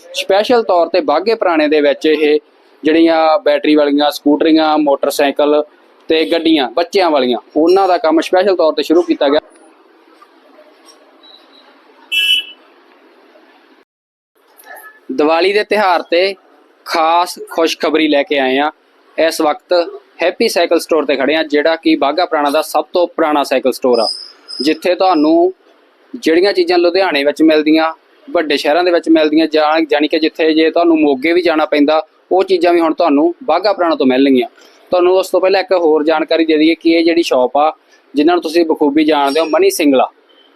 Special ਤੌਰ ਤੇ ਬਾਗੇ ਪੁਰਾਣੇ ਦੇ ਵਿੱਚ ਇਹ ਜਿਹੜੀਆਂ ਬੈਟਰੀ ਵਾਲੀਆਂ, ਸਕੂਟਰੀਆਂ, ਮੋਟਰਸਾਈਕਲ ਤੇ ਗੱਡੀਆਂ, ਬੱਚਿਆਂ ਵਾਲੀਆਂ, ਉਹਨਾਂ ਦਾ ਕੰਮ ਸਪੈਸ਼ਲ ਤੌਰ ਤੇ ਸ਼ੁਰੂ ਕੀਤਾ ਗਿਆ। ਦੀਵਾਲੀ ਦੇ ਤਿਹਾਰ ਤੇ ਖਾਸ ਖੁਸ਼ਖਬਰੀ ਲੈ ਕੇ ਆਏ ਆ ਇਸ ਵਕਤ ਹੈਪੀ ਸਾਈਕਲ ਸਟੋਰ ਤੇ ਖੜੇ ਆ ਜਿਹੜਾ ਕਿ ਬਾਗਾ ਪੁਰਾਣਾ ਦਾ ਸਭ ਤੋਂ ਪੁਰਾਣਾ ਸਾਈਕਲ ਸਟੋਰ ਆ, ਜਿੱਥੇ ਤੁਹਾਨੂੰ ਜਿਹੜੀਆਂ ਚੀਜ਼ਾਂ ਲੁਧਿਆਣੇ ਵਿੱਚ ਮਿਲਦੀਆਂ ਵੱਡੇ ਸ਼ਹਿਰਾਂ ਦੇ ਵਿੱਚ ਮਿਲਦੀਆਂ ਜਾਂ ਜਾਣੀ ਕਿ ਜਿੱਥੇ ਜੇ ਤੁਹਾਨੂੰ ਮੋਗੇ ਵੀ ਜਾਣਾ ਪੈਂਦਾ, ਉਹ ਚੀਜ਼ਾਂ ਵੀ ਹੁਣ ਤੁਹਾਨੂੰ ਬਾਗਾ ਪੁਰਾਣਾ ਤੋਂ ਮਿਲਣਗੀਆਂ। ਤੁਹਾਨੂੰ ਉਸ ਤੋਂ ਪਹਿਲਾਂ ਇੱਕ ਹੋਰ ਜਾਣਕਾਰੀ ਦੇ ਦਈਏ ਕਿ ਇਹ ਜਿਹੜੀ ਸ਼ਾਪ ਆ, ਜਿਨ੍ਹਾਂ ਨੂੰ ਤੁਸੀਂ ਬਖੂਬੀ ਜਾਣਦੇ ਹੋ, ਮਨੀ ਸਿੰਗਲਾ।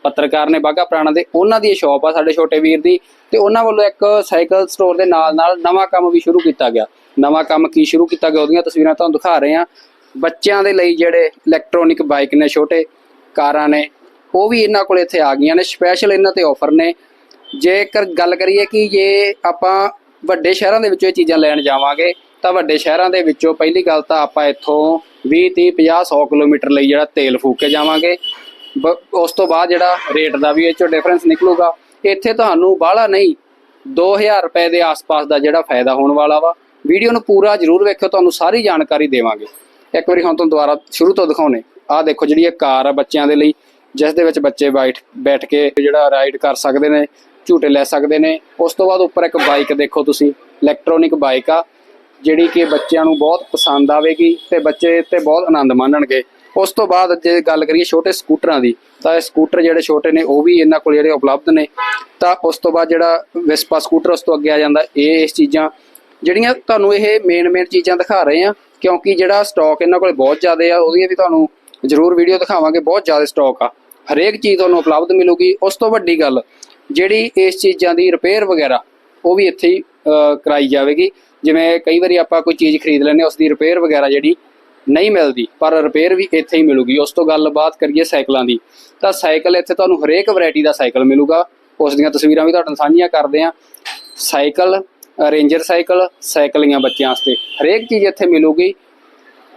ਪੱਤਰਕਾਰ ਨੇ ਬਾਗਾ ਪੁਰਾਣਾ ਦੇ, ਉਹਨਾਂ ਦੀ ਇਹ ਸ਼ਾਪ ਆ ਸਾਡੇ ਛੋਟੇ ਵੀਰ ਦੀ ਤੇ ਉਹਨਾਂ ਵੱਲੋਂ ਇੱਕ ਸਾਈਕਲ ਸਟੋਰ ਦੇ ਨਾਲ ਨਾਲ ਨਵਾਂ ਕੰਮ ਵੀ ਸ਼ੁਰੂ ਕੀਤਾ ਗਿਆ। ਨਵਾਂ ਕੰਮ ਕੀ ਸ਼ੁਰੂ ਕੀਤਾ ਗਿਆ, ਉਹਦੀਆਂ ਤਸਵੀਰਾਂ ਤੁਹਾਨੂੰ ਦਿਖਾ ਰਹੇ ਆ ਬੱਚਿਆਂ ਦੇ ਲਈ ਜਿਹੜੇ ਇਲੈਕਟ੍ਰੋਨਿਕ ਬਾਈਕ ਨੇ ਛੋਟੇ, ਕਾਰਾਂ ਨੇ, ਉਹ ਵੀ ਇਹਨਾਂ ਕੋਲ ਇੱਥੇ ਆ ਗਈਆਂ ਨੇ ਸਪੈਸ਼ਲ ਇਹਨਾਂ ਤੇ ਆਫਰ ਨੇ। ਜੇਕਰ ਗੱਲ ਕਰੀਏ ਕਿ ਜੇ ਆਪਾਂ ਵੱਡੇ ਸ਼ਹਿਰਾਂ ਦੇ ਵਿੱਚੋਂ ਇਹ ਚੀਜ਼ਾਂ ਲੈਣ ਜਾਵਾਂਗੇ, ਤਾਂ ਵੱਡੇ ਸ਼ਹਿਰਾਂ ਦੇ ਵਿੱਚੋਂ ਪਹਿਲੀ ਗੱਲ ਤਾਂ ਆਪਾਂ ਇੱਥੋਂ 20 30 50 100 ਕਿਲੋਮੀਟਰ ਲਈ ਜਿਹੜਾ ਤੇਲ ਫੂਕ ਕੇ ਜਾਵਾਂਗੇ। ਬ- ਉਸ ਤੋਂ ਬਾਅਦ ਜਿਹੜਾ ਰੇਟ ਦਾ ਵੀ ਇਹ ਚੋਂ ਡਿਫਰੈਂਸ ਨਿਕਲੂਗਾ। ਇੱਥੇ ਤੁਹਾਨੂੰ ਬਾਹਲਾ ਨਹੀਂ 2000 ਰੁਪਏ ਦੇ ਆਸ-ਪਾਸ ਦਾ ਜਿਹੜਾ ਫਾਇਦਾ ਹੋਣ ਵਾਲਾ ਵਾ। ਵੀਡੀਓ ਨੂੰ ਪੂਰਾ ਜ਼ਰੂਰ ਵੇਖਿਓ, ਤੁਹਾਨੂੰ ਸਾਰੀ ਜਾਣਕਾਰੀ ਦੇਵਾਂਗੇ। ਇੱਕ ਵਾਰੀ ਹੁਣ ਤੁਹਾਨੂੰ ਦੁਬਾਰਾ ਸ਼ੁਰੂ ਤੋਂ ਦਿਖਾਉਣੇ ਆਹ ਦੇਖੋ ਜਿਹੜੀ ਇਹ ਕਾਰ ਆ ਬੱਚਿਆਂ ਦੇ ਲਈ, ਜਿਸ ਦੇ ਵਿੱਚ ਬੱਚੇ ਬੈਠ ਬੈਠ ਕੇ ਜਿਹੜਾ ਰਾਈਡ ਕਰ ਸਕਦੇ ਨੇ। ਝੂਟੇ ਲੈ ਸਕਦੇ ਨੇ। ਉਸ ਤੋਂ ਬਾਅਦ ਉੱਪਰ ਇੱਕ ਬਾਈਕ ਦੇਖੋ ਤੁਸੀਂ ਇਲੈਕਟ੍ਰੋਨਿਕ ਬਾਈਕ ਆ, ਜਿਹੜੀ ਕਿ ਬੱਚਿਆਂ ਨੂੰ ਬਹੁਤ ਪਸੰਦ ਆਵੇਗੀ ਤੇ ਬੱਚੇ ਤੇ ਬਹੁਤ ਆਨੰਦ ਮਾਣਨਗੇ। ਉਸ ਤੋਂ ਬਾਅਦ ਜੇ ਗੱਲ ਕਰੀਏ ਛੋਟੇ ਸਕੂਟਰਾਂ ਦੀ, ਤਾਂ ਇਹ ਸਕੂਟਰ ਜਿਹੜੇ ਛੋਟੇ ਨੇ, ਉਹ ਵੀ ਇਹਨਾਂ ਕੋਲ ਜਿਹੜੇ ਉਪਲਬਧ ਨੇ। ਤਾਂ ਉਸ ਤੋਂ ਬਾਅਦ ਜਿਹੜਾ ਵਿਸਪਾ ਸਕੂਟਰ ਉਸ ਤੋਂ ਅੱਗੇ ਆ ਜਾਂਦਾ, ਇਹ ਇਸ ਚੀਜ਼ਾਂ, ਜਿਹੜੀਆਂ ਤੁਹਾਨੂੰ ਇਹ ਮੇਨ ਮੇਨ ਚੀਜ਼ਾਂ ਦਿਖਾ ਰਹੇ ਆ, ਕਿਉਂਕਿ ਜਿਹੜਾ ਸਟਾਕ ਇਹਨਾਂ ਕੋਲ ਬਹੁਤ ਜ਼ਿਆਦਾ ਆ, ਉਹਦੀਆਂ ਵੀ ਤੁਹਾਨੂੰ ਜ਼ਰੂਰ ਵੀਡੀਓ ਦਿਖਾਵਾਂਗੇ, ਬਹੁਤ ਜ਼ਿਆਦਾ ਸਟਾਕ ਆ। ਹਰੇਕ ਚੀਜ਼ ਤੁਹਾਨੂੰ ਉਪਲਬਧ ਮਿਲੂਗੀ। ਉਸ ਤੋਂ ਵੱਡੀ ਗੱਲ ਜਿਹੜੀ ਇਸ ਚੀਜ਼ਾਂ ਦੀ ਰਿਪੇਅਰ ਵਗੈਰਾ ਉਹ ਵੀ ਇੱਥੇ ਹੀ ਕਰਾਈ ਜਾਵੇਗੀ। ਜਿਵੇਂ ਕਈ ਵਾਰੀ ਆਪਾਂ ਕੋਈ ਚੀਜ਼ ਖਰੀਦ ਲੈਂਦੇ ਹਾਂ ਉਸ ਦੀ ਰਿਪੇਅਰ ਵਗੈਰਾ ਜਿਹੜੀ ਨਹੀਂ ਮਿਲਦੀ ਪਰ ਰਿਪੇਅਰ ਵੀ ਇੱਥੇ ਹੀ ਮਿਲੂਗੀ। ਉਸ ਤੋਂ ਗੱਲਬਾਤ ਕਰੀਏ ਸਾਈਕਲਾਂ ਦੀ। ਤਾਂ ਸਾਈਕਲ ਇੱਥੇ ਤੁਹਾਨੂੰ ਹਰੇਕ ਵੈਰਾਈਟੀ ਦਾ ਸਾਈਕਲ ਮਿਲੂਗਾ। ਉਸ ਦੀਆਂ ਤਸਵੀਰਾਂ ਵੀ ਤੁਹਾਡੇ ਨਾਲ ਸਾਂਝੀਆਂ ਕਰਦੇ ਆ ਸਾਈਕਲ ਰੇਂਜਰ ਸਾਈਕਲ ਸਾਈਕਲੀਆਂ ਬੱਚਿਆਂ ਵਾਸਤੇ ਹਰੇਕ ਚੀਜ਼ ਇੱਥੇ ਮਿਲੂਗੀ।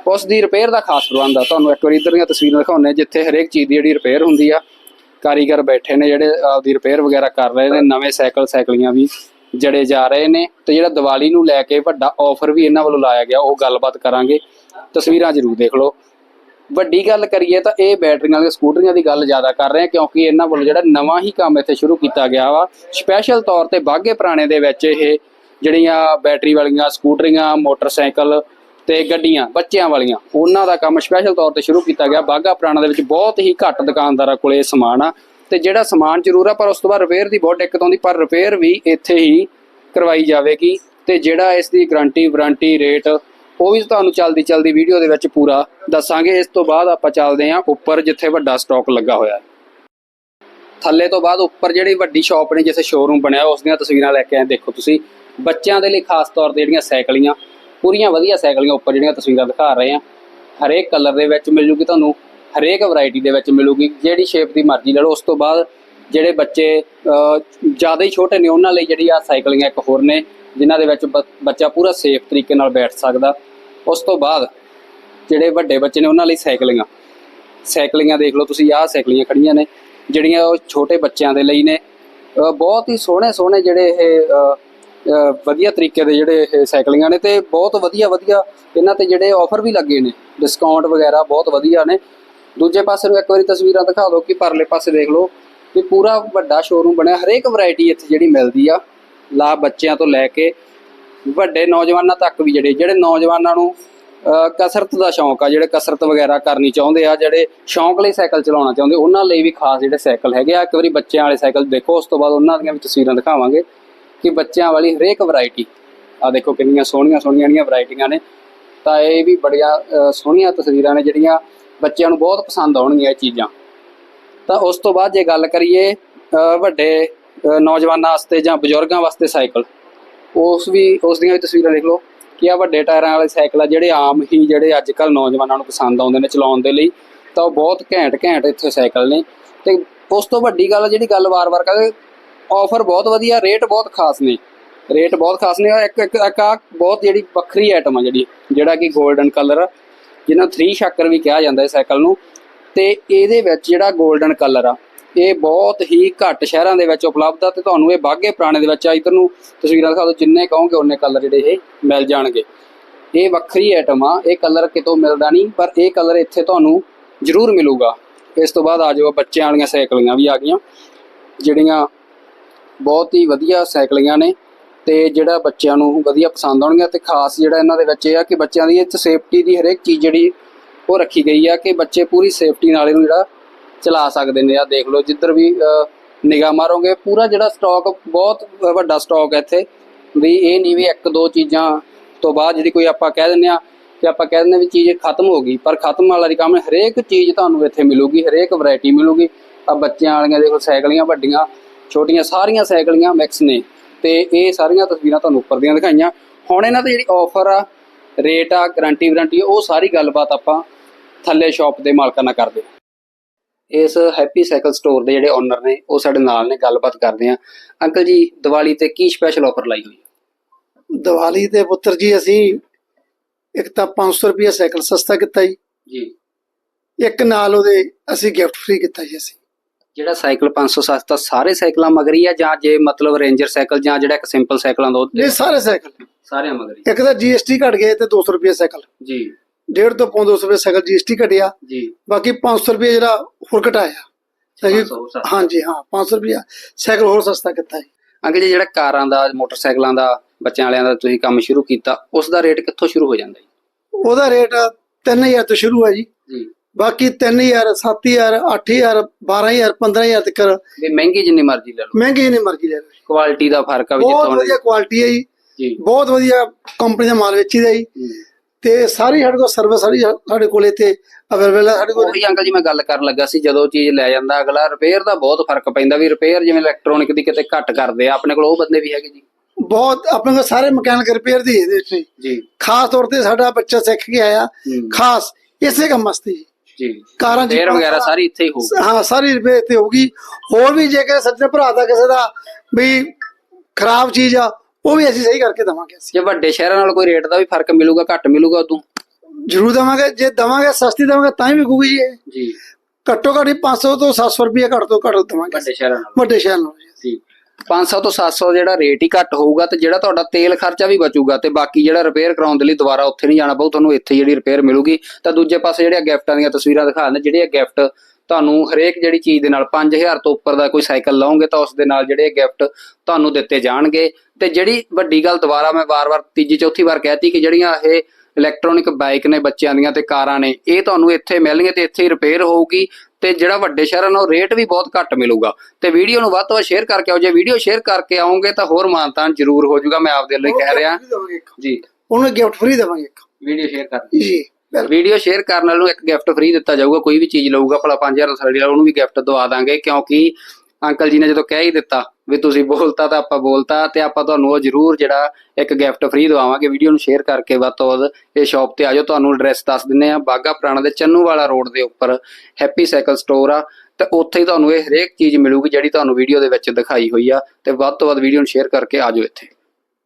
ਉਸ ਦੀ ਰਿਪੇਅਰ ਦਾ ਖਾਸ ਪ੍ਰਬੰਧ ਆ। ਤੁਹਾਨੂੰ ਇੱਕ ਵਾਰੀ ਇੱਧਰ ਦੀਆਂ ਤਸਵੀਰਾਂ ਦਿਖਾਉਂਦੇ ਹਾਂ, ਜਿੱਥੇ ਹਰੇਕ ਚੀਜ਼ ਦੀ ਜਿਹੜੀ ਰਿਪੇਅਰ ਹੁੰਦੀ ਆ ਕਾਰੀਗਰ ਬੈਠੇ ਨੇ ਜਿਹੜੇ ਆਪਦੀ ਰਿਪੇਅਰ ਵਗੈਰਾ ਕਰ ਰਹੇ ਨੇ, ਨਵੇਂ ਸਾਈਕਲ ਸਾਈਕਲੀਆਂ ਵੀ ਜੜੇ ਜਾ ਰਹੇ ਨੇ ਤੇ ਜਿਹੜਾ ਦੀਵਾਲੀ ਨੂੰ ਲੈ ਕੇ ਵੱਡਾ ਆਫਰ ਵੀ ਇਹਨਾਂ ਵੱਲੋਂ ਲਾਇਆ ਗਿਆ, ਉਹ ਗੱਲਬਾਤ ਕਰਾਂਗੇ। ਤਸਵੀਰਾਂ ਜ਼ਰੂਰ ਦੇਖ ਲਓ। ਵੱਡੀ ਗੱਲ ਕਰੀਏ ਤਾਂ ਇਹ ਬੈਟਰੀਆਂ ਵਾਲੀਆਂ ਸਕੂਟਰੀਆਂ ਦੀ ਗੱਲ ਜ਼ਿਆਦਾ ਕਰ ਰਹੇ ਆ ਕਿਉਂਕਿ ਇਹਨਾਂ ਵੱਲੋਂ ਜਿਹੜਾ ਨਵਾਂ ਹੀ ਕੰਮ ਇੱਥੇ ਸ਼ੁਰੂ ਕੀਤਾ ਗਿਆ ਵਾ। ਸਪੈਸ਼ਲ ਤੌਰ ਤੇ ਬਾਗੇ ਪੁਰਾਣੇ ਦੇ ਵਿੱਚ ਇਹ ਜਿਹੜੀਆਂ ਬੈਟਰੀ ਵਾਲੀਆਂ ਸਕੂਟਰੀਆਂ, ਮੋਟਰਸਾਈਕਲ ਤੇ ਗੱਡੀਆਂ, ਬੱਚਿਆਂ ਵਾਲੀਆਂ। ਉਹਨਾਂ ਦਾ ਕੰਮ ਸਪੈਸ਼ਲ ਤੌਰ ਤੇ ਸ਼ੁਰੂ ਕੀਤਾ ਗਿਆ। ਬਾਗਾ ਪੁਰਾਣਾ ਦੇ ਵਿੱਚ ਬਹੁਤ ਹੀ ਘੱਟ ਦੁਕਾਨਦਾਰਾਂ ਕੋਲੇ ਇਹ ਸਮਾਨ ਆ। ਤੇ ਜਿਹੜਾ ਸਮਾਨ ਜ਼ਰੂਰ ਆ, ਪਰ ਉਸ ਤੋਂ ਬਾਅਦ ਰਿਪੇਅਰ ਦੀ ਬਹੁਤ ਦਿੱਕਤ ਆਉਂਦੀ, ਪਰ ਰਿਪੇਅਰ ਵੀ ਇੱਥੇ ਹੀ ਕਰਵਾਈ ਜਾਵੇਗੀ। ਤੇ ਜਿਹੜਾ ਇਸ ਦੀ ਗਾਰੰਟੀ ਵਾਰੰਟੀ ਰੇਟ ਉਹ ਵੀ ਤੁਹਾਨੂੰ ਚਲਦੀ ਚਲਦੀ ਵੀਡੀਓ ਦੇ ਵਿੱਚ ਪੂਰਾ ਦੱਸਾਂਗੇ। ਇਸ ਤੋਂ ਬਾਅਦ ਆਪਾਂ ਚੱਲਦੇ ਹਾਂ ਉੱਪਰ, ਜਿੱਥੇ ਵੱਡਾ ਸਟਾਕ ਲੱਗਾ ਹੋਇਆ ਹੈ। ਥੱਲੇ ਤੋਂ ਬਾਅਦ ਉੱਪਰ ਜਿਹੜੀ ਵੱਡੀ ਸ਼ਾਪ ਨੇ, ਜਿੱਥੇ ਸ਼ੋਰੂਮ ਬਣਿਆ, ਉਸ ਦੀਆਂ ਤਸਵੀਰਾਂ ਲੈ ਕੇ ਆਏ ਦੇਖੋ ਤੁਸੀਂ, ਬੱਚਿਆਂ ਦੇ ਲਈ ਖਾਸ ਤੌਰ ਤੇ ਜਿਹੜੀਆਂ ਸਾਈਕਲੀਆਂ ਪੂਰੀਆਂ ਵਧੀਆ ਸਾਈਕਲੀਆਂ ਉੱਪਰ ਜਿਹੜੀਆਂ ਤਸਵੀਰਾਂ ਦਿਖਾ ਰਹੇ ਆ ਹਰੇਕ ਕਲਰ ਦੇ ਵਿੱਚ ਮਿਲ ਜੂਗੀ ਤੁਹਾਨੂੰ, ਹਰੇਕ ਵੈਰਾਈਟੀ ਦੇ ਵਿੱਚ ਮਿਲੂਗੀ। ਜਿਹੜੀ ਸ਼ੇਪ ਦੀ ਮਰਜ਼ੀ ਲੈ ਲਓ, ਉਸ ਤੋਂ ਬਾਅਦ ਜਿਹੜੇ ਬੱਚੇ ਜ਼ਿਆਦਾ ਹੀ ਛੋਟੇ ਨੇ, ਉਹਨਾਂ ਲਈ ਜਿਹੜੀ ਆ ਸਾਈਕਲੀਆਂ ਇੱਕ ਹੋਰ ਨੇ, ਜਿਨ੍ਹਾਂ ਦੇ ਵਿੱਚ ਬ- ਬੱਚਾ ਪੂਰਾ ਸੇਫ ਤਰੀਕੇ ਨਾਲ ਬੈਠ ਸਕਦਾ। ਉਸ ਤੋਂ ਬਾਅਦ ਜਿਹੜੇ ਵੱਡੇ ਬੱਚੇ ਨੇ, ਉਹਨਾਂ ਲਈ ਸਾਈਕਲਿੰਗਾਂ ਸਾਈਕਲਿੰਗਾਂ ਦੇਖ ਲਓ ਤੁਸੀਂ, ਆਹ ਸਾਈਕਲੀਆਂ ਖੜੀਆਂ ਨੇ, ਜਿਹੜੀਆਂ ਉਹ ਛੋਟੇ ਬੱਚਿਆਂ ਦੇ ਲਈ ਨੇ। ਬਹੁਤ ਹੀ ਸੋਹਣੇ ਸੋਹਣੇ ਜਿਹੜੇ ਇਹ ਵਧੀਆ ਤਰੀਕੇ ਦੇ ਜਿਹੜੇ ਇਹ ਸਾਈਕਲੀਆਂ ਨੇ ਤੇ ਬਹੁਤ ਵਧੀਆ ਵਧੀਆ ਇਹਨਾਂ ਤੇ ਜਿਹੜੇ ਆਫਰ ਵੀ ਲੱਗੇ ਨੇ। ਡਿਸਕਾਊਂਟ ਵਗੈਰਾ ਬਹੁਤ ਵਧੀਆ ਨੇ। ਦੂਜੇ ਪਾਸੇ ਨੂੰ ਇੱਕ ਵਾਰੀ ਤਸਵੀਰਾਂ ਦਿਖਾ ਦਿਓ ਕਿ ਪਰਲੇ ਪਾਸੇ ਦੇਖ ਲਓ ਕਿ ਪੂਰਾ ਵੱਡਾ ਸ਼ੋਰੂਮ ਬਣਿਆ। ਹਰੇਕ ਵੈਰਾਈਟੀ ਇੱਥੇ ਜਿਹੜੀ ਮਿਲਦੀ ਆ, ਲਾ ਬੱਚਿਆਂ ਤੋਂ ਲੈ ਕੇ ਵੱਡੇ ਨੌਜਵਾਨਾਂ ਤੱਕ ਵੀ ਜਿਹੜੇ ਜਿਹੜੇ ਨੌਜਵਾਨਾਂ ਨੂੰ ਕਸਰਤ ਦਾ ਸ਼ੌਂਕ ਆ, ਜਿਹੜੇ ਕਸਰਤ ਵਗੈਰਾ ਕਰਨੀ ਚਾਹੁੰਦੇ ਆ, ਜਿਹੜੇ ਸ਼ੌਂਕ ਲਈ ਸਾਈਕਲ ਚਲਾਉਣਾ ਚਾਹੁੰਦੇ, ਉਹਨਾਂ ਲਈ ਵੀ ਖਾਸ ਜਿਹੜੇ ਸਾਈਕਲ ਹੈਗੇ ਆ। ਇੱਕ ਵਾਰੀ ਬੱਚਿਆਂ ਵਾਲੇ ਸਾਈਕਲ ਦੇਖੋ, ਉਸ ਤੋਂ ਬਾਅਦ ਉਹਨਾਂ ਦੀਆਂ ਵੀ ਤਸਵੀਰਾਂ ਦਿਖਾਵਾਂਗੇ। ਕਿ ਬੱਚਿਆਂ ਵਾਲੀ ਹਰੇਕ ਵੈਰਾਈਟੀ ਆ ਦੇਖੋ ਕਿੰਨੀਆਂ ਸੋਹਣੀਆਂ ਸੋਹਣੀਆਂ ਜਿਹੜੀਆਂ ਵੈਰਾਈਟੀਆਂ ਨੇ, ਤਾਂ ਇਹ ਵੀ ਬੜੀਆਂ ਸੋਹਣੀਆਂ ਤਸਵੀਰਾਂ ਨੇ ਜਿਹੜੀਆਂ ਬੱਚਿਆਂ ਨੂੰ ਬਹੁਤ ਪਸੰਦ ਆਉਣਗੀਆਂ ਇਹ ਚੀਜ਼ਾਂ। ਤਾਂ ਉਸ ਤੋਂ ਬਾਅਦ ਜੇ ਗੱਲ ਕਰੀਏ ਵੱਡੇ ਨੌਜਵਾਨਾਂ ਵਾਸਤੇ ਜਾਂ ਬਜ਼ੁਰਗਾਂ ਵਾਸਤੇ ਸਾਈਕਲ, ਉਸ ਵੀ, ਉਸ ਦੀਆਂ ਵੀ ਤਸਵੀਰਾਂ ਦੇਖ ਲਓ ਕਿ ਆ ਵੱਡੇ ਟਾਇਰਾਂ ਵਾਲੇ ਸਾਈਕਲ ਆ, ਜਿਹੜੇ ਆਮ ਹੀ ਜਿਹੜੇ ਅੱਜ ਕੱਲ ਨੌਜਵਾਨਾਂ ਨੂੰ ਪਸੰਦ ਆਉਂਦੇ ਨੇ ਚਲਾਉਣ ਦੇ ਲਈ, ਤਾਂ ਉਹ ਬਹੁਤ ਘੈਂਟ ਘੈਂਟ ਇੱਥੇ ਸਾਈਕਲ ਨੇ। ਤੇ ਉਸ ਤੋਂ ਵੱਡੀ ਗੱਲ ਜਿਹੜੀ ਗੱਲ ਵਾਰ-ਵਾਰ ਕਰਦੇ ਆਫਰ ਬਹੁਤ ਵਧੀਆ ਰੇਟ ਬਹੁਤ ਖਾਸ ਨੇ। ਰੇਟ ਬਹੁਤ ਖਾਸ ਨੇ। ਆਹ ਇੱਕ ਇੱਕ ਇੱਕ ਬਹੁਤ ਜਿਹੜੀ ਵੱਖਰੀ ਆਈਟਮ ਆ ਜਿਹੜੀ, ਜਿਹੜਾ ਕਿ 골ਡਨ ਕਲਰ ਜਿਹਨਾਂ 3 ਸ਼ੱਕਰ ਵੀ ਕਿਹਾ ਜਾਂਦਾ ਹੈ ਸਾਈਕਲ ਨੂੰ। ਤੇ ਇਹਦੇ ਵਿੱਚ ਜਿਹੜਾ 골ਡਨ ਕਲਰ ਆ, ਇਹ ਬਹੁਤ ਹੀ ਘੱਟ ਸ਼ਹਿਰਾਂ ਦੇ ਵਿੱਚ ਉਪਲਬਧ ਆ ਤੇ ਤੁਹਾਨੂੰ ਇਹ ਬਾਗੇ ਪੁਰਾਣੇ ਦੇ ਵਿੱਚ ਆ, ਇਧਰ ਨੂੰ ਤਸਵੀਰਾਂ ਦਿਖਾ ਦਿਓ, ਜਿੰਨੇ ਕਹੋਗੇ ਉਹਨੇ ਕਲਰ ਜਿਹੜੇ ਇਹ ਮਿਲ ਜਾਣਗੇ। ਇਹ ਵੱਖਰੀ ਆਈਟਮ ਆ, ਇਹ ਕਲਰ ਕਿਤੋਂ ਮਿਲਦਾ ਨਹੀਂ, ਪਰ ਇਹ ਕਲਰ ਇੱਥੇ ਤੁਹਾਨੂੰ ਜ਼ਰੂਰ ਮਿਲੂਗਾ। ਇਸ ਤੋਂ ਬਾਅਦ ਆ ਜਾਓ, ਬੱਚਿਆਂ ਵਾਲੀਆਂ ਸਾਈਕਲੀਆਂ ਵੀ ਆ ਗਈਆਂ, ਜਿਹੜੀਆਂ ਬਹੁਤ ਹੀ ਵਧੀਆ ਸਾਈਕਲੀਆਂ ਨੇ ਤੇ ਜਿਹੜਾ ਬੱਚਿਆਂ ਨੂੰ ਵਧੀਆ ਪਸੰਦ ਆਉਣਗੀਆਂ ਤੇ ਖਾਸ ਜਿਹੜਾ ਇਹਨਾਂ ਦੇ ਵਿੱਚ ਇਹ ਆ ਕਿ ਬੱਚਿਆਂ ਦੀ ਇਹ ਚ ਸੇਫਟੀ ਦੀ ਹਰੇਕ ਚੀਜ਼ ਜਿਹੜੀ ਉਹ ਰੱਖੀ ਗਈ ਆ ਕਿ ਬੱਚੇ ਪੂਰੀ ਸੇਫਟੀ ਨਾਲ ਇਹਨੂੰ ਜਿਹੜਾ ਚਲਾ ਸਕਦੇ ਨੇ। ਆ ਦੇਖ ਲਓ, ਜਿੱਧਰ ਵੀ ਨਿਗਾਹ ਮਾਰੋਗੇ, ਪੂਰਾ ਜਿਹੜਾ ਸਟਾਕ ਬਹੁਤ ਵੱਡਾ ਸਟਾਕ ਹੈ ਇੱਥੇ। ਵੀ ਇਹ ਨਹੀਂ ਵੀ ਇੱਕ ਦੋ ਚੀਜ਼ਾਂ ਤੋਂ ਬਾਅਦ ਜਿਹੜੀ ਕੋਈ ਆਪਾਂ ਕਹਿ ਦਿੰਦੇ ਆ ਕਿ ਆਪਾਂ ਕਹਿ ਦਿੰਦੇ ਵੀ ਚੀਜ਼ ਖਤਮ ਹੋ ਗਈ, ਪਰ ਖਤਮ ਵਾਲਾ ਦੀ ਕੰਮ ਹਰੇਕ ਚੀਜ਼ ਤੁਹਾਨੂੰ ਇੱਥੇ ਮਿਲੂਗੀ, ਹਰੇਕ ਵੈਰਾਈਟੀ ਮਿਲੂਗੀ। ਆ ਬੱਚਿਆਂ ਵਾਲੀਆਂ ਦੇਖੋ, ਸਾਈਕਲੀਆਂ ਵੱਡੀਆਂ ਛੋਟੀਆਂ ਸਾਰੀਆਂ ਸਾਈਕਲੀਆਂ ਮਿਕਸ ਨੇ ਤੇ ਇਹ ਸਾਰੀਆਂ ਤਸਵੀਰਾਂ ਤੁਹਾਨੂੰ ਉੱਪਰ ਦੀਆਂ ਦਿਖਾਈਆਂ। ਹੁਣ ਇਹਨਾਂ ਤੇ ਜਿਹੜੀ ਆਫਰ ਆ ਰੇਟ ਆ ਗਾਰੰਟੀ ਵਾਰੰਟੀ ਉਹ ਸਾਰੀ ਗੱਲਬਾਤ ਆਪਾਂ ਥੱਲੇ ਸ਼ਾਪ ਦੇ ਮਾਲਕਾਂ ਨਾਲ ਕਰਦੇ ਇਸ ਹੈਪੀ ਸਾਈਕਲ ਸਟੋਰ ਦੇ ਜਿਹੜੇ ਓਨਰ ਨੇ ਉਹ ਸਾਡੇ ਨਾਲ ਨੇ ਗੱਲਬਾਤ ਕਰਦੇ ਆ ਅੰਕਲ ਜੀ ਦੀਵਾਲੀ ਤੇ ਕੀ ਸਪੈਸ਼ਲ ਆਫਰ ਲਾਈ ਹੋਈ? ਦੀਵਾਲੀ ਤੇ ਪੁੱਤਰ ਜੀ ਅਸੀਂ ਇੱਕ ਤਾਂ 500 ਰੁਪਏ ਸਾਈਕਲ ਸਸਤਾ ਕੀਤਾ ਜੀ। ਜੀ। ਇੱਕ ਨਾਲ ਉਹਦੇ ਅਸੀਂ ਗਿਫਟ ਫ੍ਰੀ ਕੀਤਾ ਜੀ ਅਸੀਂ। ਜਿਹੜਾ ਸਾਈਕਲ 500 ਸਸਤਾ ਸਾਰੇ ਸਾਈਕਲਾਂ ਮਗਰੀ ਆ ਜਾਂ ਜੇ ਮਤਲਬ ਰੇਂਜਰ ਸਾਈਕਲ ਜਾਂ ਜਿਹੜਾ ਇੱਕ ਸਿੰਪਲ ਸਾਈਕਲਾਂ ਦਾ ਉਹ ਤੇ ਇਹ ਸਾਰੇ ਸਾਈਕਲ। ਸਾਰਿਆਂ ਮਗਰੀ ਇੱਕ ਤਾਂ GST ਘਟ ਗਏ ਤੇ 200 ਰੁਪਏ ਸਾਈਕਲ। ਜੀ। ਡੇਢ ਤੋਂ ਪੌਂ 200 ਰੁਪਏ ਸਾਈਕਲ GST ਘਟਿਆ। ਜੀ। ਬਾਕੀ 500 ਰੁਪਏ ਜਿਹੜਾ ਹੋਰ ਘਟਾਇਆ। ਹੈਗੀ- 500 ਸਸਤਾ। ਹਾਂਜੀ ਹਾਂ 500 ਰੁਪਏ ਸਾਈਕਲ ਹੋਰ ਸਸਤਾ ਕੀਤਾ ਜੀ ਅੰਕਲ ਜੀ ਜਿਹੜਾ ਕਾਰਾਂ ਦਾ ਮੋਟਰਸਾਈਕਲਾਂ ਦਾ ਬੱਚਿਆਂ ਵਾਲਿਆਂ ਦਾ ਤੁਸੀਂ ਕੰਮ ਸ਼ੁਰੂ ਕੀਤਾ ਉਸ ਦਾ ਰੇਟ ਕਿੱਥੋਂ ਸ਼ੁਰੂ ਹੋ ਜਾਂਦਾ ਜੀ? ਉਹਦਾ ਰੇਟ 3000 ਤੋਂ ਸ਼ੁਰੂ ਹੈ ਜੀ। ਜੀ। ਬਾਕੀ 3000 7000 8000 12000 15000 ਤੱਕ ਵੀ ਮਹਿੰਗੀ ਜਿੰਨੀ ਮਰਜ਼ੀ ਲੈ ਲਓ। ਮਹਿੰਗੀ ਨਹੀਂ ਮਰਜ਼ੀ ਲੈ ਲਓ। ਕੁਆਲਿਟੀ ਦਾ ਫ਼ਰਕ ਆ ਵੀ ਬਹੁਤ ਵਧੀਆ ਕੁਆਲਿਟੀ ਹੈ ਜੀ। ਬਹੁਤ ਵਧੀਆ ਕੰਪਨੀ ਦਾ ਮਾਲ ਵੇਚੀਦਾ ਜੀ। ਤੇ ਸਾਰੀ ਸਾਡੇ ਕੋਲ ਸਰਵਿਸ ਸਾਰੀ ਸਾਡੇ ਕੋਲ ਇੱਥੇ ਅਵੇਲੇਬਲ ਹੈ ਸਾਡੇ ਕੋਲ। ਉਹੀ ਅੰਕਲ ਜੀ ਮੈਂ ਗੱਲ ਕਰਨ ਲੱਗਾ ਸੀ ਜਦੋਂ ਚੀਜ਼ ਲੈ ਜਾਂਦਾ ਅਗਲਾ ਰਿਪੇਅਰ ਦਾ ਬਹੁਤ ਫ਼ਰਕ ਪੈਂਦਾ ਵੀ ਰਿਪੇਅਰ ਜਿਵੇਂ ਇਲੈਕਟ੍ਰੋਨਿਕ ਦੀ ਕਿਤੇ ਘੱਟ ਕਰਦੇ ਆ ਆਪਣੇ ਕੋਲ ਉਹ ਬੰਦੇ ਵੀ ਹੈਗੇ ਜੀ। ਬਹੁਤ ਆਪਣੇ ਕੋਲ ਸਾਰੇ ਮਕੈਨਿਕ ਰਿਪੇਅਰ ਦੀ ਇਹਦੇ ਵਿੱਚ ਜੀ। ਖਾਸ ਤੌਰ ਤੇ ਸਾਡਾ ਬੱਚਾ ਸਿੱਖ ਕੇ ਆਇਆ। ਖਾਸ ਇਸੇ ਕੰਮ ਵਾਸਤੇ ਜੀ। ਜੀ। ਕਾਰਾਂ ਜੀ ਰਿਪੇਅਰ ਵਗੈਰਾ ਸਾਰੀ ਇੱਥੇ ਹੀ ਹੋਊ ਹਾਂ ਸਾਰੀ ਰਿਪੇਅਰ ਤੇ ਹੋਊਗੀ। ਹੋਰ ਵੀ ਜੇ ਕਿਸੇ ਸੱਜਣ ਭਰਾ ਦਾ ਕਿਸੇ ਦਾ ਵੀ ਖਰਾਬ ਚੀਜ਼ ਆ ਉਹ ਵੀ ਅਸੀਂ ਸਹੀ ਕਰਕੇ ਦਵਾਂਗੇ ਅਸੀਂ। ਜੇ ਵੱਡੇ ਸ਼ਹਿਰਾਂ ਨਾਲ ਕੋਈ ਰੇਟ ਦਾ ਵੀ ਫ਼ਰਕ ਮਿਲੂਗਾ ਘੱਟ ਮਿਲੂਗਾ ਉਦੋਂ? ਜ਼ਰੂਰ ਦਵਾਂਗੇ ਜੇ ਦਵਾਂਗੇ ਸਸਤੀ ਦਵਾਂਗੇ ਤਾਂ ਹੀ ਵਿਕੂਗੀ ਜੀ ਘੱਟੋ ਘੱਟ ਹੀ 500 ਤੋਂ 700 ਰੁਪਏ ਘੱਟ ਤੋਂ ਘੱਟ ਦਵਾਂਗੇ ਵੱਡੇ ਸ਼ਹਿਰਾਂ ਨਾਲ। ਵੱਡੇ ਸ਼ਹਿਰ ਨਾਲ ਜੀ। ਜੀ 500 ਤੋਂ 700 ਜਿਹੜਾ ਰੇਟ ਹੀ ਘੱਟ ਹੋਊਗਾ ਤੇ ਜਿਹੜਾ ਤੁਹਾਡਾ ਤੇਲ ਖਰਚਾ ਵੀ ਬਚੂਗਾ ਤੇ ਬਾਕੀ ਜਿਹੜਾ ਰਿਪੇਅਰ ਕਰਾਉਣ ਦੇ ਲਈ ਦੁਬਾਰਾ ਉੱਥੇ ਨਹੀਂ ਜਾਣਾ ਪਊ, ਤੁਹਾਨੂੰ ਇੱਥੇ ਜਿਹੜੀ ਰਿਪੇਅਰ ਮਿਲੂਗੀ। ਤਾਂ ਦੂਜੇ ਪਾਸੇ ਜਿਹੜੀਆਂ ਗਿਫਟਾਂ ਦੀਆਂ ਤਸਵੀਰਾਂ ਦਿਖਾ ਦਿੰਦੇ ਜਿਹੜੇ ਗਿਫਟ ਤੁਹਾਨੂੰ ਹਰੇਕ ਜਿਹੜੀ ਚੀਜ਼ ਦੇ ਨਾਲ 5000 ਤੋਂ ਉੱਪਰ ਦਾ ਕੋਈ ਸਾਈਕਲ ਲਾਓਗੇ ਤਾਂ ਉਸ ਦੇ ਨਾਲ ਜਿਹੜੇ ਗਿਫਟ ਤੁਹਾਨੂੰ ਦਿੱਤੇ ਜਾਣਗੇ। ਤੇ ਜਿਹੜੀ ਵੱਡੀ ਗੱਲ ਦੁਬਾਰਾ ਮੈਂ ਵਾਰ-ਵਾਰ ਤੀਜੀ, ਚੌਥੀ ਵਾਰ ਕਹਿਤੀ ਕਿ ਜਿਹੜੀਆਂ ਇਹ ਇਲੈਕਟ੍ਰੋਨਿਕ ਬਾਈਕ ਨੇ ਬੱਚਿਆਂ ਦੀਆਂ ਤੇ ਕਾਰਾਂ ਨੇ, ਇਹ ਤੁਹਾਨੂੰ ਇੱਥੇ ਮਿਲਣਗੇ ਤੇ ਇੱਥੇ ਹੀ ਰਿਪੇਅਰ ਹੋਊਗੀ। ਤੇ ਜਿਹੜਾ ਵੱਡੇ ਸ਼ਹਿਰਾਂ ਨਾਲ ਰੇਟ ਵੀ ਬਹੁਤ ਘੱਟ ਮਿਲੂਗਾ। ਤੇ ਵੀਡੀਓ ਨੂੰ ਵੱਧ ਤੋਂ ਵੱਧ ਸ਼ੇਅਰ ਕਰਕੇ ਆਓ। ਜੇ ਵੀਡੀਓ ਸ਼ੇਅਰ ਕਰਕੇ ਆਓਗੇ ਤਾਂ ਹੋਰ ਮਾਨਤਾਨ ਜ਼ਰੂਰ ਹੋ ਜਾਊਗਾ ਮੈਂ ਆਪਦੇ ਲਈ ਕਹਿ ਰਿਹਾ। ਜੀ। ਉਹਨੂੰ ਗਿਫਟ ਫ੍ਰੀ ਦੇਵਾਂਗੇ ਇੱਕ। ਵੀਡੀਓ ਸ਼ੇਅਰ ਕਰ। ਜੀ ਵੀਡੀਓ ਸ਼ੇਅਰ ਕਰਨ ਵਾਲੇ ਨੂੰ ਇੱਕ ਗਿਫਟ ਫ੍ਰੀ ਦਿੱਤਾ ਜਾਊਗਾ ਕੋਈ ਵੀ ਚੀਜ਼ ਲਊਗਾ ਭਲਾ 5000 ਦਾ ਵਾਲਾ ਉਹਨੂੰ ਵੀ ਗਿਫਟ ਦਵਾ ਦਾਂਗੇ ਕਿਉਂਕਿ ਅੰਕਲ ਜੀ ਨੇ ਜਦੋਂ ਕਹਿ ਹੀ ਦਿੱਤਾ ਵੀ ਤੁਸੀਂ ਬੋਲਤਾ ਤਾਂ ਆਪਾਂ ਬੋਲਤਾ ਤੇ ਆਪਾਂ ਤੁਹਾਨੂੰ ਉਹ ਜ਼ਰੂਰ ਜਿਹੜਾ ਇੱਕ ਗਿਫਟ ਫ੍ਰੀ ਦਵਾਵਾਂਗੇ ਵੀਡੀਓ ਨੂੰ ਸ਼ੇਅਰ ਕਰਕੇ ਵੱਧ ਤੋਂ ਵੱਧ ਇਹ ਸ਼ਾਪ ਤੇ ਆਜੋ ਤੁਹਾਨੂੰ ਐਡਰੈਸ ਦੱਸ ਦਿੰਨੇ ਆ ਬਾਗਾ ਪੁਰਾਣਾ ਦੇ ਚੰਨੂ ਵਾਲਾ ਰੋਡ ਦੇ ਉੱਪਰ ਹੈਪੀ ਸਾਈਕਲ ਸਟੋਰ ਆ, ਤੇ ਉੱਥੇ ਹੀ ਤੁਹਾਨੂੰ ਇਹ ਹਰੇਕ ਚੀਜ਼ ਮਿਲੂਗੀ ਜਿਹੜੀ ਤੁਹਾਨੂੰ ਵੀਡੀਓ ਦੇ ਵਿੱਚ ਦਿਖਾਈ ਹੋਈ ਆ, ਤੇ ਵੱਧ ਤੋਂ ਵੱਧ ਵੀਡੀਓ ਨੂੰ ਸ਼ੇਅਰ ਕਰਕੇ ਆਜੋ ਇੱਥੇ।